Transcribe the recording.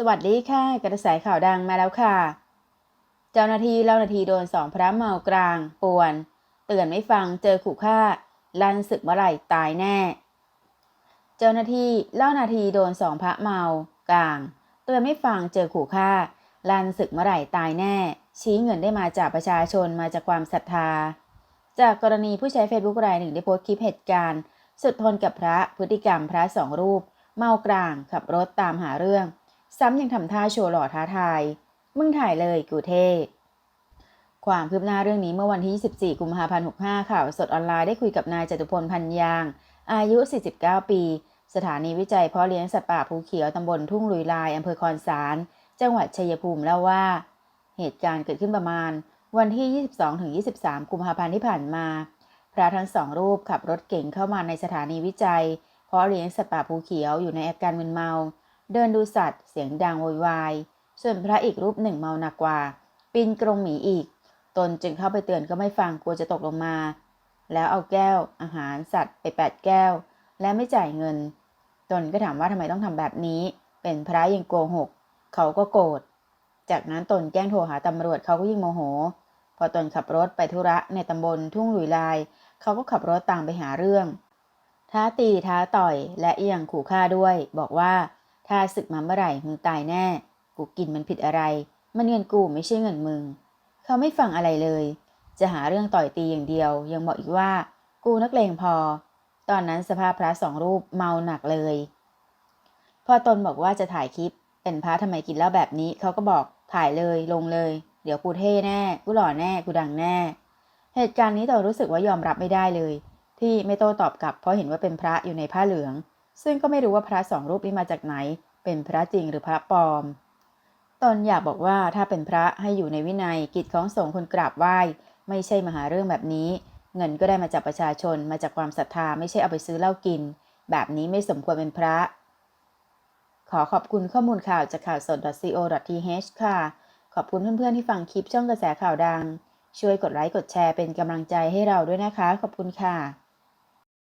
สวัสดีค่ะ กระแสข่าวดังมาแล้วค่ะ เจ้าหน้าที่เล่านาทีโดนสองพระเมากลาง ป่วน เตือนไม่ฟังเจอขู่ฆ่า ลั่นศึกเมื่อไหร่ตายแน่ เจ้าหน้าที่เล่านาทีโดนสองพระเมากลาง เตือนไม่ฟังเจอขู่ฆ่า ลั่นศึกเมื่อไหร่ตายแน่ ชี้เงินได้มาจากประชาชนมาจากความศรัทธา จากกรณีผู้ใช้เฟซบุ๊กรายหนึ่งได้โพสต์คลิปเหตุการณ์ สุดทนกับพระพฤติกรรมพระสองรูป เมากลางขับรถตามหาเรื่อง ซ้ำยังทำท่าโชว์หล่อท้าทาย มึงถ่ายเลยกูเท่ความคืบหน้าเรื่องนี้เมื่อวันที่ 24 กุมภาพันธ์ 65 ข่าวสดออนไลน์ได้คุยกับนายจตุพลพันยาง อายุ 49 ปี สถานีวิจัยเพาะเลี้ยงสัตว์ป่าภูเขียวตำบลทุ่งลุยลายอำเภอคอนสาร จังหวัดชัยภูมิเล่าว่า เหตุการณ์เกิดขึ้นประมาณ วันที่ 22-23 กุมภาพันธ์ที่ผ่านมา พระทั้งสองรูปขับรถเก่งเข้ามาในสถานีวิจัยเพาะเลี้ยงสัตว์ป่าภูเขียวอยู่ในอาการมึนเมา เดินดูสัตว์เสียงดังโวยวาย ส่วนพระอีกรูปหนึ่งเมาหนักกว่า ปีนกรงหมีอีก ตนจึงเข้าไปเตือนก็ไม่ฟังกลัวจะตกลงมา แล้วเอาแก้ว อาหารสัตว์ไปแปดแก้ว และไม่จ่ายเงิน ตนก็ถามว่าทำไมต้องทำแบบนี้ เป็นพระยังโกหก เขาก็โกรธ จากนั้นตนแจ้งโทรหาตำรวจเขาก็ยิ่งโมโห พอตนขับรถไปธุระในตำบลทุ่งหลุยลาย เขาก็ขับรถตามไปหาเรื่อง ท้าตีท้าต่อยและเอียงขู่ฆ่าด้วย บอกว่า ถ้าศึกมาเมื่อไหร่มึงตายแน่ กูกินมันผิดอะไร มันเงินกูไม่ใช่เงินมึง เขาไม่ฟังอะไรเลย จะหาเรื่องต่อยตีอย่างเดียว ยังบอกอีกว่า กูนักเลงพอ ตอนนั้นสภาพพระสองรูปเมาหนักเลย พอตนบอกว่าจะถ่ายคลิป เป็นพระทำไมกินเหล้าแบบนี้ เขาก็บอกถ่ายเลยลงเลย เดี๋ยวกูเท่แน่ กูหล่อแน่ กูดังแน่ เหตุการณ์นี้ตนรู้สึกว่ายอมรับไม่ได้เลย ที่ไม่โต้ตอบกลับเพราะเห็นว่าเป็นพระอยู่ในผ้าเหลือง ซึ่งก็ไม่รู้ว่าพระสองรูปนี้มาจากไหน เป็นพระจริงหรือพระปลอม ตนอยากบอกว่าถ้าเป็นพระให้อยู่ในวินัยกิจของสงฆ์คนกราบไหว้ ไม่ใช่มาหาเรื่องแบบนี้ เงินก็ได้มาจากประชาชนมาจากความศรัทธาไม่ใช่เอาไปซื้อเหล้ากิน แบบนี้ไม่สมควรเป็นพระ ขอขอบคุณข้อมูลข่าวจากข่าวสด .co.th ค่ะ ขอบคุณเพื่อนๆที่ฟังคลิปช่องกระแสข่าวดัง ช่วยกดไลค์กดแชร์เป็นกำลังใจให้เราด้วยนะคะ ขอบคุณค่ะ